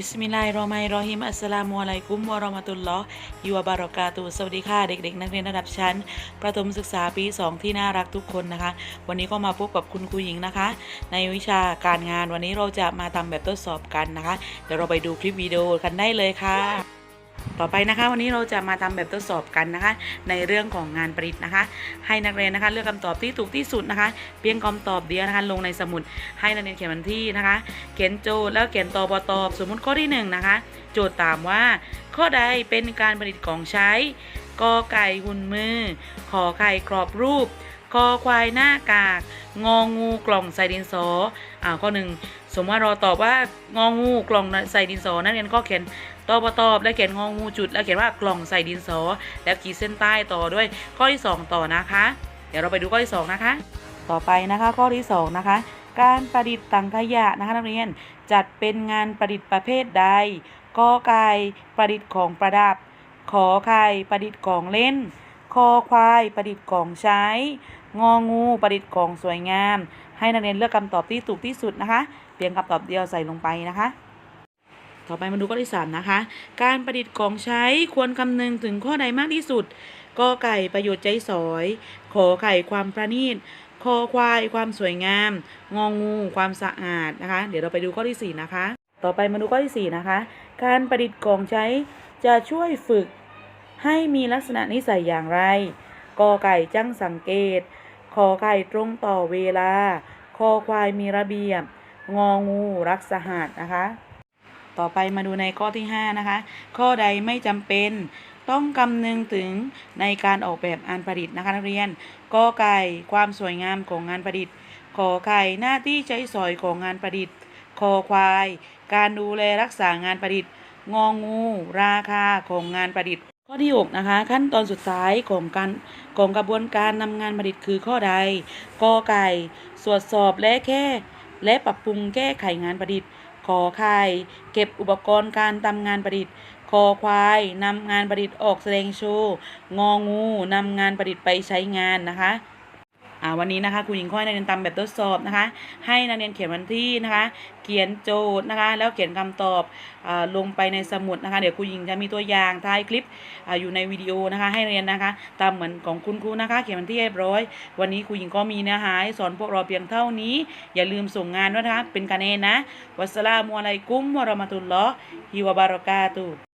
บิสมิลลาฮิรเราะห์มานิรเราะฮีมอัสสลามุอะลัยกุมวะเราะมะตุลลอฮ์ฮิวะบารอกาตุสวัสดีค่ะเด็กๆ นักเรียนระดับชั้น ประถมศึกษาปี 2 ที่น่ารักทุกคนนะคะ วันนี้ก็มาพบกับคุณครูหญิงนะคะ ในวิชาการงานวันนี้เราจะมาทำแบบทดสอบกันนะคะ เดี๋ยวเราไปดูคลิปวิดีโอกันได้เลยค่ะ ต่อไปนะคะ วันนี้เราจะมาทำแบบทดสอบกันนะคะ ในเรื่องของงานประดิษฐ์นะคะ ให้นักเรียนนะคะ เลือกคำตอบที่ถูกที่สุดนะคะ เพียงคำตอบเดียวนะคะ ลงในสมุดให้นักเรียนเขียนวันที่นะคะ เขียนโจทย์แล้วเขียนตอบตอบ สมมุติข้อที่หนึ่งนะคะ โจทย์ถามว่า ข้อใดเป็นการประดิษฐ์ของใช้กอไก่หุ่นมือ ขอไข่กรอบรูปคอควายหน้ากาก งองูกล่องใส่ดินสออ่าข้อหนึ่งสมมติว่าเราตอบว่างองูกล่องใส่ดินสอนักเรียนก็เขียนตอบตอบแล้วเขียนงองูจุด แล้วเขียนว่ากล่องใส่ดินสอ แล้วขีดเส้นใต้ต่อด้วยข้อที่สองต่อนะคะ เดี๋ยวเราไปดูข้อที่สองนะคะ ต่อไปนะคะข้อที่สองนะคะ การประดิษฐ์ถังขยะนะคะนักเรียนจัดเป็นงานประดิษฐ์ประเภทใดกอไก่ประดิษฐ์ของประดับ ขอไข่ประดิษฐ์ของเล่น คอควายประดิษฐ์ของใช้ งองูประดิษฐ์ของสวยงาม ให้นักเรียนเลือกคำตอบที่ถูกที่สุดนะคะเพียงคำตอบเดียวใส่ลงไปนะคะ ต่อไปมาดูข้อที่3นะคะ การประดิษฐ์ของใช้ควรคำนึงถึงข้อใดมากที่สุดกอไก่ประโยชน์ใจสอย ขอไข่ความประณีตคอควายความสวยงาม งองูความสะอาดนะคะ เดี๋ยวเราไปดูข้อที่ 4 นะคะ ต่อไปมาดูข้อที่ 4 นะคะ การประดิษฐ์ของใช้จะช่วยฝึก ให้มีลักษณะนิสัยอย่างไรกอไก่จังสังเกตขอไข่ตรงต่อเวลาคอควายมีระเบียบ งองูรักสะอาดนะคะ ต่อไปมาดูในข้อที่ 5 นะคะ ข้อใดไม่จำเป็น ต้องคำนึงถึงในการออกแบบงานประดิษฐ์นะคะนักเรียนกอไก่ความสวยงามของงานประดิษฐ์ขอไข่หน้าที่ใช้สอยของงานประดิษฐ์คอควาย การดูแลรักษางานประดิษฐ์ งองู ราคาของงานประดิษฐ์ ข้อที่ 6 นะคะ ขั้นตอนสุดท้ายของการของกระบวนการนำงานผลิตคือข้อใดกอไก่ตรวจสอบและแค่ และปรับปรุงแก้ไขงานผลิตขอไข่เก็บอุปกรณ์การทำงานผลิตคอควายนำงานผลิตออกแสดงโชว์งองูนำงานผลิตไปใช้งานนะคะ วันนี้นะคะครูหญิงค่อยนักเรียนทำแบบทดสอบนะคะ ให้นักเรียนเขียนวันที่นะคะ เขียนโจทย์นะคะ แล้วเขียนคำตอบอลงไปในสมุดนะคะ เดี๋ยวครูหญิงจะมีตัวอย่างท้ายคลิปออยู่ในวิดีโอนะคะ ให้เรียนนะคะ ตามเหมือนของคุณครูนะคะ เขียนวันที่เรียบร้อย วันนี้ครูหญิงก็มีเนื้อหาสอนพวกเราเพียงเท่านี้ อย่าลืมส่งงานด้วยนะคะเป็นกันเองนะวัสลามุอะลัยกุมวะราะมะตุลลอฮิวะบารอกาตุ